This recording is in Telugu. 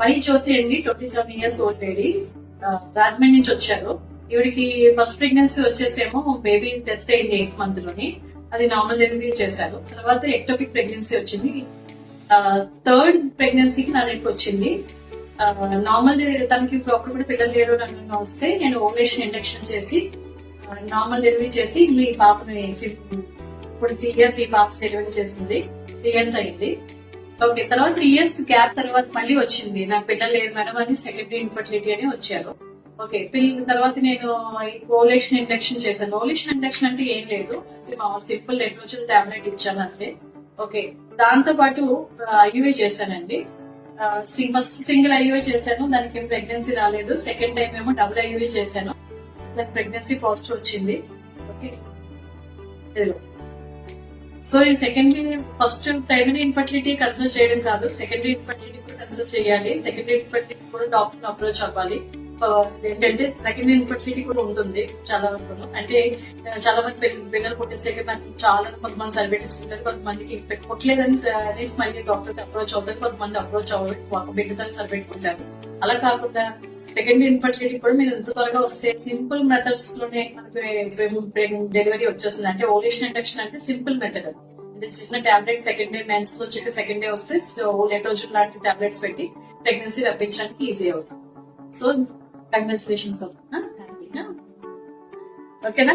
పై జ్యోతి అండి twenty seven years old lady Rajahmundry నుంచి వచ్చారు. ఈవిడికి ఫస్ట్ ప్రెగ్నెన్సీ వచ్చేసేమో బేబీ డెత్ అయింది ఎయిట్ మంత్లోని. అది నార్మల్ డెలివరీ చేశారు. తర్వాత ఎక్టోపిక్ ప్రెగ్నెన్సీ వచ్చింది. థర్డ్ ప్రెగ్నెన్సీకి నా దగ్గరికి వచ్చింది. నార్మల్ తనకి ఇప్పుడు అప్పుడు కూడా పిల్లలు లేరు నన్ను వస్తే నేను ఓవేషన్ ఇండక్షన్ చేసి నార్మల్ డెలివరీ చేసి ఈ పాపని ఇప్పుడు త్రీ ఇయర్స్ ఈ పాప డెలివరీ చేసింది. త్రీ ఇయర్స్ అయింది. ఓకే తర్వాత త్రీ ఇయర్స్ గ్యాప్ తర్వాత మళ్ళీ వచ్చింది. నాకు పిల్లలు లేరు మేడం అని సెకండరీ ఇన్ఫర్టిలిటీ అని వచ్చారు. ఓకే పిల్లల తర్వాత నేను ఓలేషన్ ఇండక్షన్ చేశాను. ఓలేషన్ ఇండక్షన్ అంటే ఏం లేదు. సింపుల్ ఎట్రోజల్ టాబ్లెట్ ఇచ్చాను అంతే. ఓకే దాంతో పాటు ఐయుఏ చేశానండి. ఫస్ట్ సింగిల్ ఐయుఏ చేశాను. దానికి ఏం ప్రెగ్నెన్సీ రాలేదు. సెకండ్ టైం ఏమో డబుల్ ఐయుఏ చేశాను. దానికి ప్రెగ్నెన్సీ పాజిటివ్ వచ్చింది. ఓకే సో ఈ secondary first primary infertility consult చేయడం కాదు. సెకండరీ ఇన్ఫర్టిలిటీ కూడా కన్సల్ట్ చేయాలి. సెకండరీ ఇన్ఫర్టిలిటీ కూడా డాక్టర్ అప్రోచ్ అవ్వాలి. ఏంటంటే సెకండ్ ఇన్ఫర్టిలిటీ కూడా ఉంటుంది చాలా వరకు. అంటే చాలా మంది బిడ్డలు పిల్లలు పుట్టేసాక మనకి చాలా కొంతమంది సర్వే తీసుకుంటారు కొంతమందికి పుట్టలేదని అనేసి మళ్ళీ డాక్టర్ అప్రోచ్ అవుతారు కొంతమంది అప్రోచ్ అవ్వరు ఒక బిడ్డతో ఉంటారు అలా కాకుండా సెకండరీ ఇన్ఫర్టిలిటీ కూడా మీరు ఎంత త్వరగా వస్తే సింపుల్ మెథడ్స్లోనే డెలివరీ వచ్చేస్తుంది. అంటే ఓలేషన్ ఇండక్షన్ అంటే సింపుల్ మెథడ్ అంటే చిన్న టాబ్లెట్ సెకండ్ డే మెన్సెస్ వచ్చాక సెకండ్ డే వస్తే సో లాంటి టాబ్లెట్స్ పెట్టి ప్రెగ్నెన్సీ రప్పించడానికి ఈజీ అవుతుంది. సో కంగ్రాచులేషన్స్ ఓకేనా